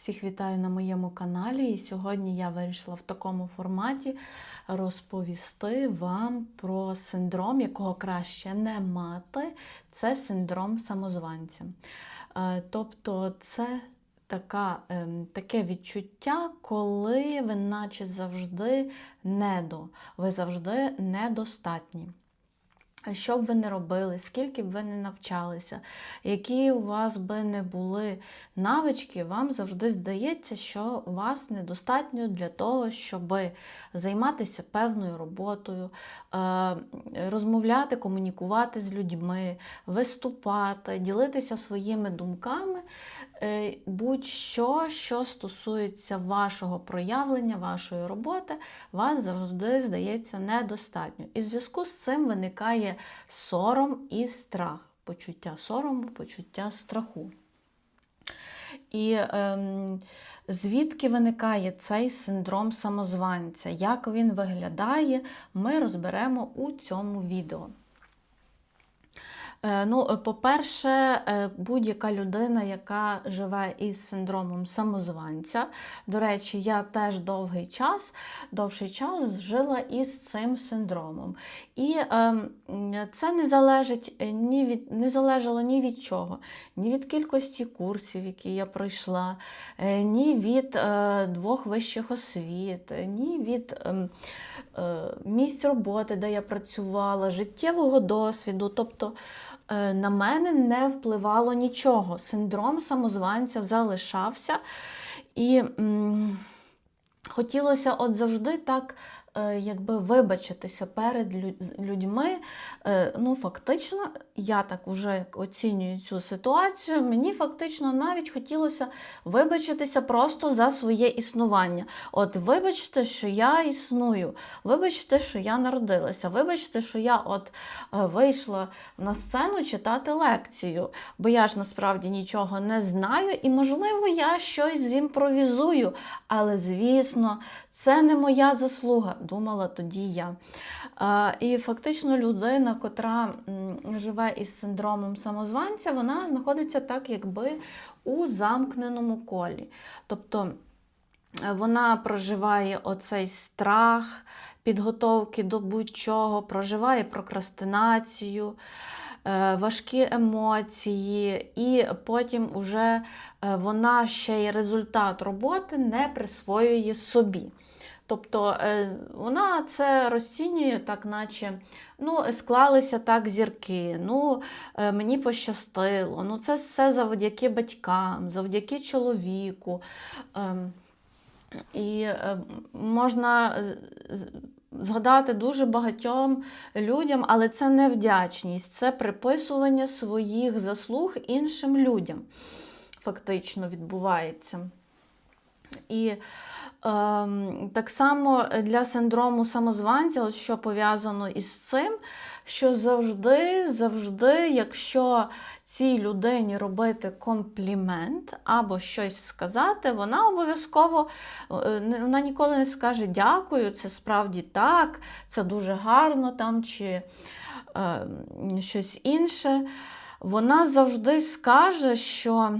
Всіх вітаю на моєму каналі. І сьогодні я вирішила в такому форматі розповісти вам про синдром, якого краще не мати. Це синдром самозванця. Е, Тобто, це така, ем, таке відчуття, коли ви, наче завжди недо, ви завжди недостатні. Що б ви не робили, скільки б ви не навчалися, які у вас би не були навички, вам завжди здається, що вас недостатньо для того, щоб займатися певною роботою, е, розмовляти, комунікувати з людьми, виступати, ділитися своїми думками, будь-що, що стосується вашого проявлення, вашої роботи, вас завжди здається недостатньо. І в зв'язку з цим виникає сором і страх, почуття сорому, почуття страху. І ем, звідки виникає цей синдром самозванця? Як він виглядає, ми розберемо у цьому відео. Е, Ну, е, по-перше, е, будь-яка людина, яка живе із синдромом самозванця. До речі, я теж довгий час, довший час жила із цим синдромом. І е, це не залежить ні від не залежало ні від чого, ні від кількості курсів, які я пройшла, ні від двох вищих освіт, ні від е, е, місць роботи, де я працювала, життєвого досвіду. Тобто на мене не впливало нічого. Синдром самозванця залишався. І м, хотілося от завжди так. Е, Якби вибачитися перед людьми, Е, ну фактично, я так уже оцінюю цю ситуацію. Мені фактично навіть хотілося вибачитися просто за своє існування. От вибачте, що я існую, вибачте, що я народилася, вибачте, що я от е, вийшла на сцену читати лекцію, бо я ж насправді нічого не знаю, і, можливо, я щось зімпровізую. Але, звісно, це не моя заслуга, думала тоді я. І фактично людина, котра живе із синдромом самозванця, вона знаходиться так, якби у замкненому колі. Тобто е, вона проживає оцей страх підготовки до будь-чого, проживає прокрастинацію, е, важкі емоції, і потім уже е, вона ще й результат роботи не присвоює собі. Тобто е, вона це розцінює так, наче ну, склалися так зірки, ну, е, мені пощастило, ну, це все завдяки батькам, завдяки чоловіку. Ем, І е, можна е, згадати дуже багатьом людям, але це не вдячність, це приписування своїх заслуг іншим людям. Фактично відбувається. І ем, так само для синдрому самозванця, от що пов'язано із цим, що завжди, завжди, якщо цій людині робити комплімент або щось сказати, вона обов'язково е, вона ніколи не скаже дякую, це справді так, це дуже гарно там чи е, щось інше. Вона завжди скаже, що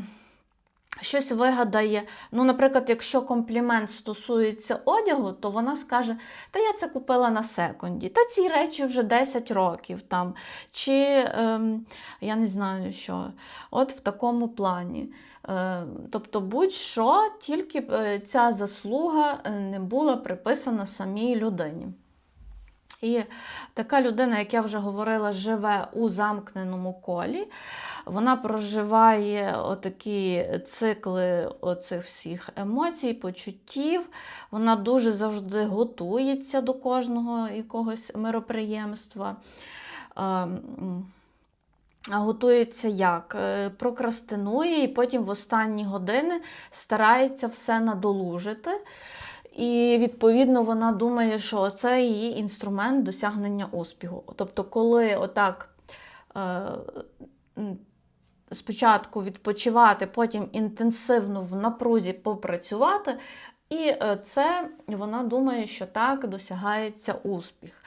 щось вигадає. Ну, наприклад, якщо комплімент стосується одягу, то вона скаже: Та я це купила на секунді, та ці речі вже 10 років там. Чи ем, я не знаю що. От в такому плані. Е, тобто, будь-що, тільки е, ця заслуга е, не була приписана самій людині. І така людина, як я вже говорила, живе у замкненому колі. Вона проживає отакі цикли оцих всіх емоцій, почуттів. Вона дуже завжди готується до кожного якогось мироприємства. Ем, А готується як? Е, Прокрастинує і потім в останні години старається все надолужити. І відповідно вона думає, що це її інструмент досягнення успіху. Тобто, коли отак е, спочатку відпочивати, потім інтенсивно в напрузі попрацювати, і е, це вона думає, що так досягається успіх.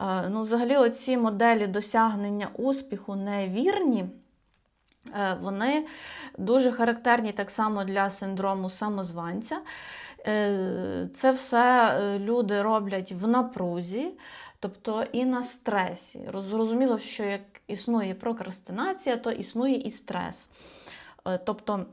Е, Ну, взагалі, оці моделі досягнення успіху невірні. Вони дуже характерні так само для синдрому самозванця. Е, Це все е, люди роблять в напрузі, тобто і на стресі. Роз- Зрозуміло, що як існує прокрастинація, то існує і стрес. Е, Тобто,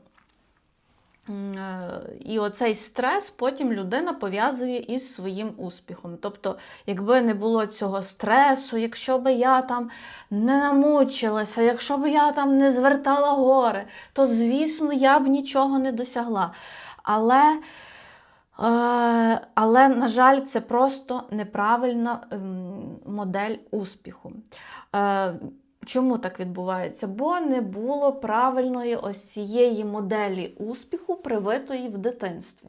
і оцей стрес потім людина пов'язує із своїм успіхом. Тобто, якби не було цього стресу, якщо би я там не намучилася, якщо б я там не звертала гори, то, звісно, я б нічого не досягла. Але, але на жаль, це просто неправильна ем, модель успіху. Е, Чому так відбувається? Бо не було правильної ось цієї моделі успіху, привитої в дитинстві.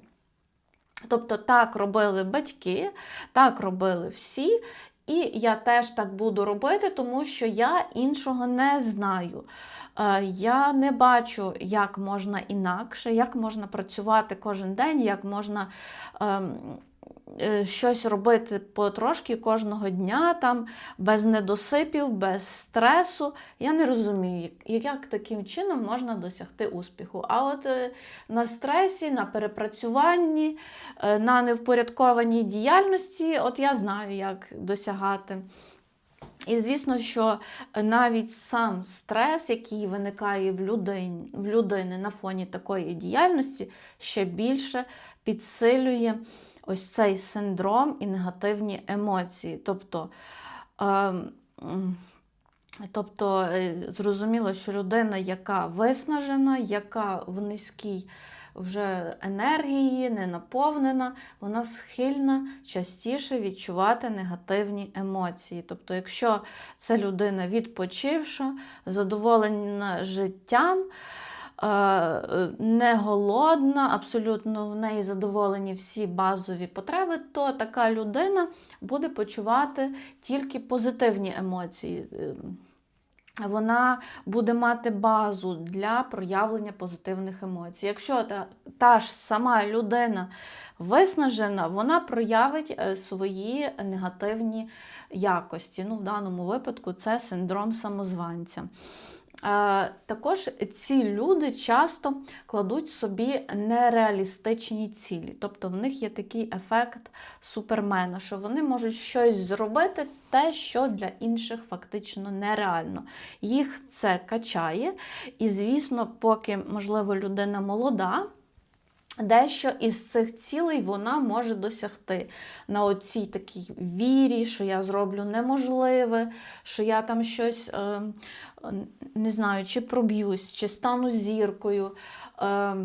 Тобто так робили батьки, так робили всі, і я теж так буду робити, тому що я іншого не знаю. Е, Я не бачу, як можна інакше, як можна працювати кожен день, як можна ем, щось робити потрошки кожного дня, там, без недосипів, без стресу. Я не розумію, як, таким чином можна досягти успіху. А от е, на стресі, на перепрацюванні, е, на невпорядкованій діяльності, от я знаю, як досягати. І звісно, що навіть сам стрес, який виникає в людині, в людини на фоні такої діяльності, ще більше підсилює ось цей синдром і негативні емоції. Тобто, ем, тобто е, зрозуміло, що людина, яка виснажена, яка в низькій вже енергії, не наповнена, вона схильна частіше відчувати негативні емоції. Тобто, якщо це людина відпочивша, задоволена життям, не голодна, абсолютно в неї задоволені всі базові потреби, то така людина буде почувати тільки позитивні емоції. Е, Вона буде мати базу для проявлення позитивних емоцій. Якщо та, та ж сама людина виснажена, вона проявить е, свої негативні якості. Ну, в даному випадку це синдром самозванця. Е, Також ці люди часто кладуть собі нереалістичні цілі. Тобто в них є такий ефект супермена, що вони можуть щось зробити, те, що для інших фактично нереально. Їх це качає. І, звісно, поки, можливо, людина молода. Дещо із цих цілей вона може досягти на оцій такій вірі, що я зроблю неможливе, що я там щось е, не знаю, чи проб'юсь, чи стану зіркою. Е,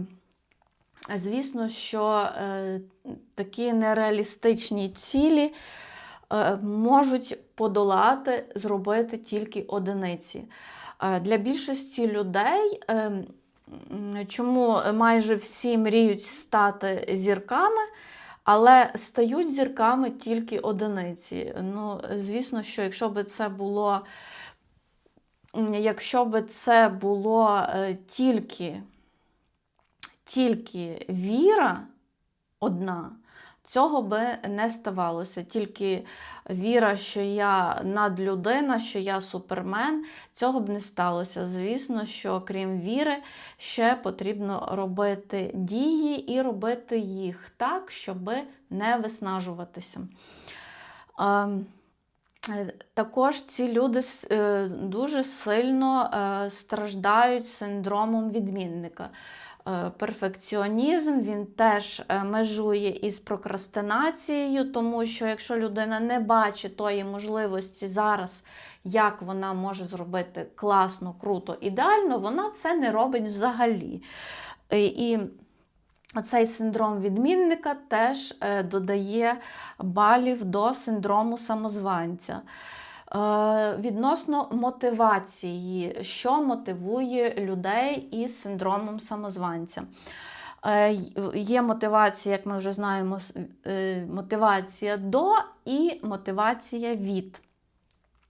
Звісно, що е, такі нереалістичні цілі можуть подолати, зробити тільки одиниці. Для більшості людей. Е, Чому майже всі мріють стати зірками, але стають зірками тільки одиниці. Ну, звісно, що якщо би це було, якщо би це було е, тільки, тільки віра одна, цього би не ставалося. Тільки віра, що я надлюдина, що я супермен, цього б не сталося. Звісно, що крім віри, ще потрібно робити дії і робити їх так, щоб не виснажуватися. Ем, Також ці люди е, дуже сильно е, страждають синдромом відмінника. Е, Перфекціонізм він теж е, межує із прокрастинацією, тому що якщо людина не бачить тої можливості зараз, як вона може зробити класно, круто, ідеально, вона це не робить взагалі. І Оцей синдром відмінника теж е, додає балів до синдрому самозванця. Е, Відносно мотивації, що мотивує людей із синдромом самозванця. Е, Є мотивація, як ми вже знаємо, е, мотивація до і мотивація від.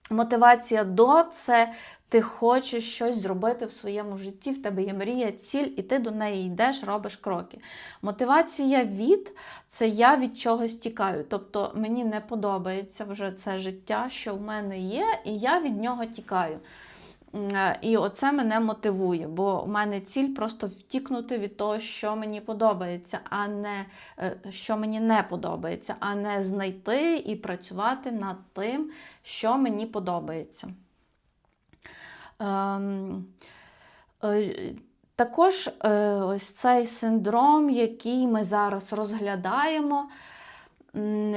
Мотивація до це ти хочеш щось зробити в своєму житті, в тебе є мрія, ціль, і ти до неї йдеш, робиш кроки. Мотивація від це я від чогось тікаю. Тобто мені не подобається вже це життя, що в мене є, і я від нього тікаю. Е, І оце мене мотивує, бо у мене ціль просто втікнути від того, що мені подобається, а не е, що мені не подобається, а не знайти і працювати над тим, що мені подобається. Ем, е, також е, ось цей синдром, який ми зараз розглядаємо,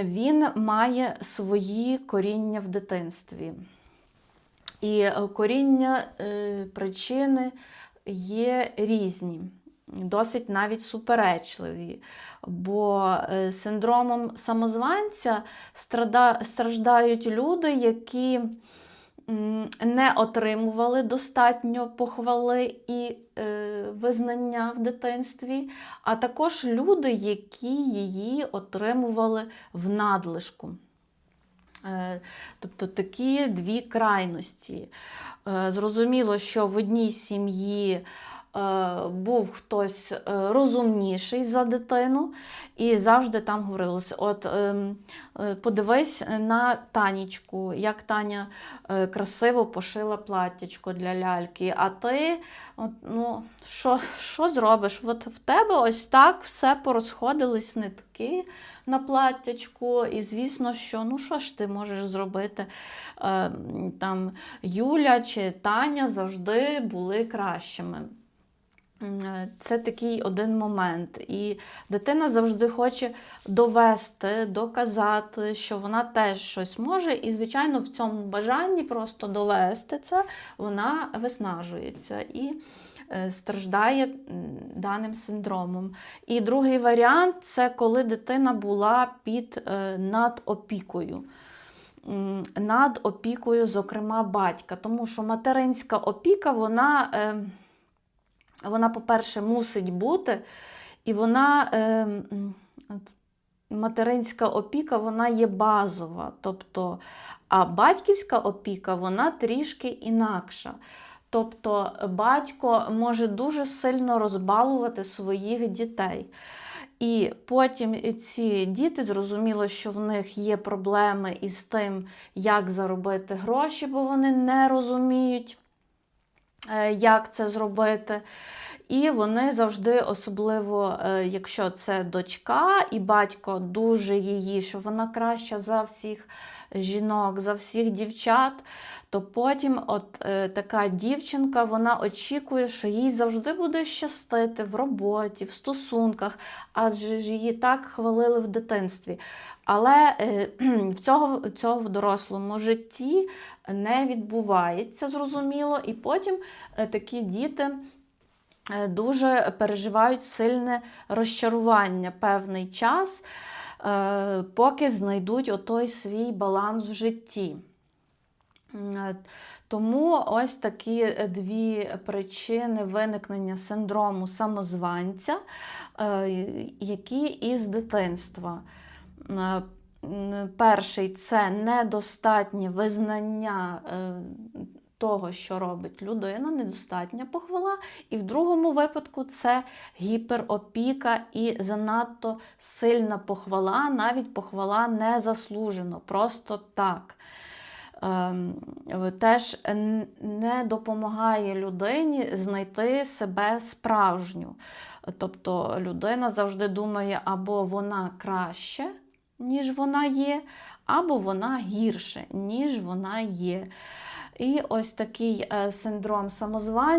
він має свої коріння в дитинстві. І е, коріння причини є різні, досить навіть суперечливі. Бо синдромом самозванця страждають люди, які не отримували достатньо похвали і е, визнання в дитинстві, а також люди, які її отримували в надлишку. Е, Тобто такі дві крайності. Е, Зрозуміло, що в одній сім'ї був хтось е, розумніший за дитину, і завжди там говорилося: от ем, е, подивись на Танічку, як Таня е, красиво пошила платтячко для ляльки, а ти, от, ну, що, що зробиш? От в тебе ось так все порозходились нитки на платтячку, і звісно, що ну що ж ти можеш зробити? Е, там Юля чи Таня завжди були кращими. Е, Це такий один момент. І дитина завжди хоче довести, доказати, що вона теж щось може. І, звичайно, в цьому бажанні просто довести це, вона виснажується і е, страждає даним синдромом. І другий варіант це коли дитина була під е, надопікою. Над опікою, зокрема, батька. Тому що материнська опіка, вона. Вона, по-перше, мусить бути, і вона, е, материнська опіка, вона є базова. Тобто, а батьківська опіка, вона трішки інакша. Тобто батько може дуже сильно розбалувати своїх дітей. І потім ці діти зрозуміло, що в них є проблеми із тим, як заробити гроші, бо вони не розуміють, як це зробити. І вони завжди, особливо, е, якщо це дочка, і батько дуже її, що вона краща за всіх жінок, за всіх дівчат, то потім от е, така дівчинка вона очікує, що їй завжди буде щастити в роботі, в стосунках, адже ж її так хвалили в дитинстві. Але е, в цього, цього в дорослому житті не відбувається, зрозуміло, і потім такі діти дуже переживають сильне розчарування певний час, е, поки знайдуть отой свій баланс в житті. Е, Тому ось такі е, дві причини виникнення синдрому самозванця, е, які із дитинства. Е, Перший це недостатнє визнання е, того, що робить людина, недостатня похвала. І в другому випадку це гіперопіка і занадто сильна похвала, навіть похвала не заслужено, просто так. Ем, Теж не допомагає людині знайти себе справжню. Тобто людина завжди думає, або вона краще, ніж вона є, або вона гірше, ніж вона є. І ось такий е, синдром самозванця.